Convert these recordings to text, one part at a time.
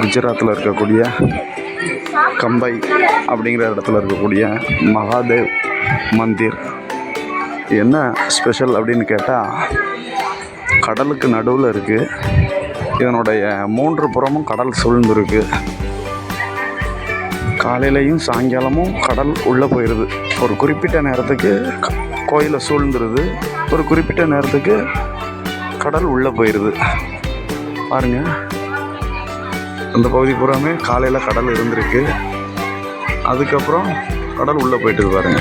குஜராத்தில் இருக்கக்கூடிய கம்பை அப்படிங்கிற இடத்துல இருக்கக்கூடிய மகாதேவ் மந்திர். என்ன ஸ்பெஷல் அப்படின்னு கேட்டால் கடலுக்கு நடுவில் இருக்குது இதனுடைய மூன்று புறமும் கடல் சூழ்ந்துருக்கு. காலையிலையும் சாயங்காலமும் கடல் உள்ளே போயிடுது ஒரு குறிப்பிட்ட நேரத்துக்கு கோயிலை சூழ்ந்துருது. ஒரு குறிப்பிட்ட நேரத்துக்கு கடல் உள்ளே போயிடுது பாருங்கள் அந்த பகுதி பூராமே காலையில் கடல் இருந்திருக்கு. அதுக்கப்புறம் கடல் உள்ளே போயிட்டு பாருங்க.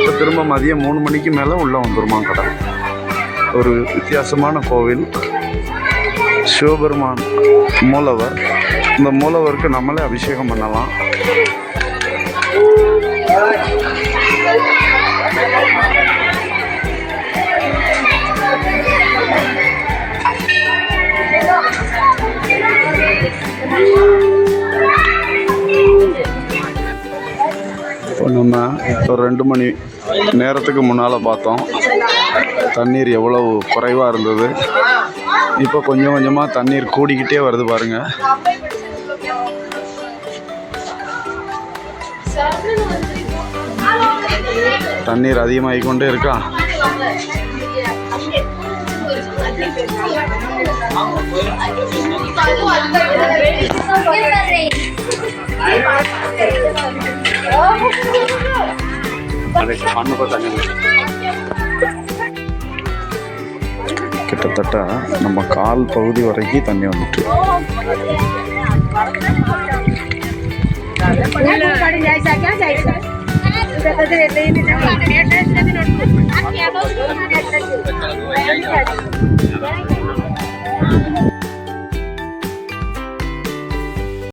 இப்போ திரும்ப மதியம் மூணு மணிக்கு மேலே உள்ளே வந்துருமா கடல். ஒரு வித்தியாசமான கோவில். சிவபெருமான் மூலவர். இந்த மூலவருக்கு நம்மளே அபிஷேகம் பண்ணலாம். இப்போ நம்ம ஒரு ரெண்டு மணி நேரத்துக்கு முன்னால் பார்த்தோம். தண்ணீர் எவ்வளவு குறைவாக இருந்தது. இப்போ கொஞ்சம் கொஞ்சமாக தண்ணீர் கூடிக்கிட்டே வருது பாருங்கள் தண்ணீர் அதிகமாகி கொண்டே இருக்கா? கிட்டத்தட்ட நம்ம கால் பகுதி வரைக்கும் தண்ணி வந்துட்டு